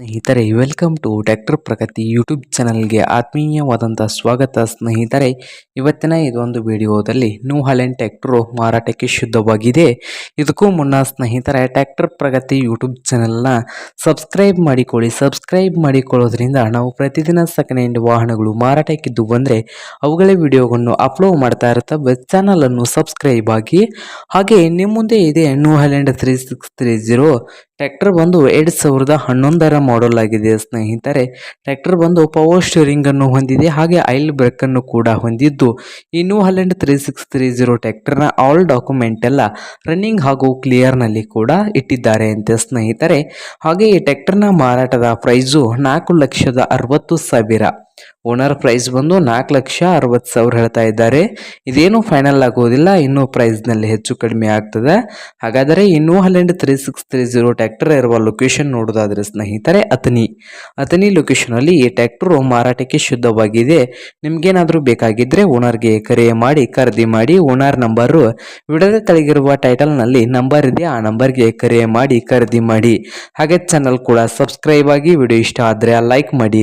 ಸ್ನೇಹಿತರೆ, welcome to tractor Pragati YouTube ಚಾನಲ್ಗೆ ಆತ್ಮೀಯವಾದಂಥ ಸ್ವಾಗತ. ಸ್ನೇಹಿತರೆ, ಇವತ್ತಿನ ಇದೊಂದು ವಿಡಿಯೋದಲ್ಲಿ ನ್ಯೂ ಹಾಲೆಂಡ್ ಟ್ಯಾಕ್ಟ್ರು ಮಾರಾಟಕ್ಕೆ ಶುದ್ಧವಾಗಿದೆ. ಇದಕ್ಕೂ ಮುನ್ನ ಸ್ನೇಹಿತರೆ ಟ್ಯಾಕ್ಟರ್ ಪ್ರಗತಿ ಯೂಟ್ಯೂಬ್ ಚಾನಲ್ನ ಸಬ್ಸ್ಕ್ರೈಬ್ ಮಾಡಿಕೊಳ್ಳಿ. ಸಬ್ಸ್ಕ್ರೈಬ್ ಮಾಡಿಕೊಳ್ಳೋದ್ರಿಂದ ನಾವು ಪ್ರತಿದಿನ ಸೆಕೆಂಡ್ ಹ್ಯಾಂಡ್ ವಾಹನಗಳು ಮಾರಾಟಕ್ಕಿದ್ದು ಬಂದರೆ ಅವುಗಳ ವಿಡಿಯೋಗಳನ್ನು ಅಪ್ಲೋಡ್ ಮಾಡ್ತಾ ಇರ್ತವೆ ಚಾನಲನ್ನು ಸಬ್ಸ್ಕ್ರೈಬ್ ಆಗಿ ಹಾಗೆ ನಿಮ್ಮ ಮುಂದೆ ಇದೆ New Holland three six three zero. Tractor ಬಂದು ಎರಡು ಸಾವಿರದ ಹನ್ನೊಂದರ ಮಾಡೆಲ್ ಆಗಿದೆ ಸ್ನೇಹಿತರೆ. ಟ್ರ್ಯಾಕ್ಟರ್ ಬಂದು ಪವರ್ ಸ್ಟೀರಿಂಗ್ ಅನ್ನು ಹೊಂದಿದೆ, ಹಾಗೆ ಆಯಿಲ್ ಬ್ರೇಕ್ ಅನ್ನು ಕೂಡ ಹೊಂದಿದ್ದು. ಈ New Holland three six three zero ಟ್ರ್ಯಾಕ್ಟರ್ನ ಆಲ್ ಡಾಕ್ಯುಮೆಂಟ್ ಎಲ್ಲ ರನ್ನಿಂಗ್ ಹಾಗೂ ಕ್ಲಿಯರ್ನಲ್ಲಿ ಕೂಡ ಇಟ್ಟಿದ್ದಾರೆ ಅಂತ ಸ್ನೇಹಿತರೆ. ಹಾಗೆ ಈ ಟ್ರ್ಯಾಕ್ಟರ್ನ ಮಾರಾಟದ ಪ್ರೈಸು ನಾಲ್ಕು ಲಕ್ಷದ ಅರವತ್ತು ಸಾವಿರ. ಓನರ್ ಪ್ರೈಸ್ ಬಂದು ನಾಲ್ಕು ಲಕ್ಷ ಅರವತ್ತು ಸಾವಿರ ಹೇಳ್ತಾ ಇದ್ದಾರೆ. ಇದೇನು ಫೈನಲ್ ಆಗೋದಿಲ್ಲ, ಇನ್ನೂ ಪ್ರೈಸ್ನಲ್ಲಿ ಹೆಚ್ಚು ಕಡಿಮೆ ಆಗ್ತದೆ. ಹಾಗಾದರೆ ಇನ್ನೂ Holland three six three zero tractor ಇರುವ ಲೊಕೇಶನ್ ನೋಡೋದಾದರೆ ಸ್ನೇಹಿತರೆ ಅತನಿ ಅತನಿ ಲೊಕೇಶನಲ್ಲಿ ಈ ಟ್ಯಾಕ್ಟರು ಮಾರಾಟಕ್ಕೆ ಶುದ್ಧವಾಗಿದೆ. ನಿಮಗೇನಾದರೂ ಬೇಕಾಗಿದ್ದರೆ ಓನರ್ಗೆ ಕರೆ ಮಾಡಿ, ಖರೀದಿ ಮಾಡಿ, ಓನರ್ ನಂಬರು ವಿಡಿಯೋದ ಕೆಳಗಿರುವ ಟೈಟಲ್ನಲ್ಲಿ ನಂಬರ್ ಇದೆ, ಆ ನಂಬರ್ಗೆ ಕರೆ ಮಾಡಿ, ಖರೀದಿ ಮಾಡಿ. ಹಾಗೆ ಚಾನಲ್ ಕೂಡ ಸಬ್ಸ್ಕ್ರೈಬ್ ಆಗಿ ವಿಡಿಯೋ ಇಷ್ಟ ಆದರೆ ಲೈಕ್ ಮಾಡಿ.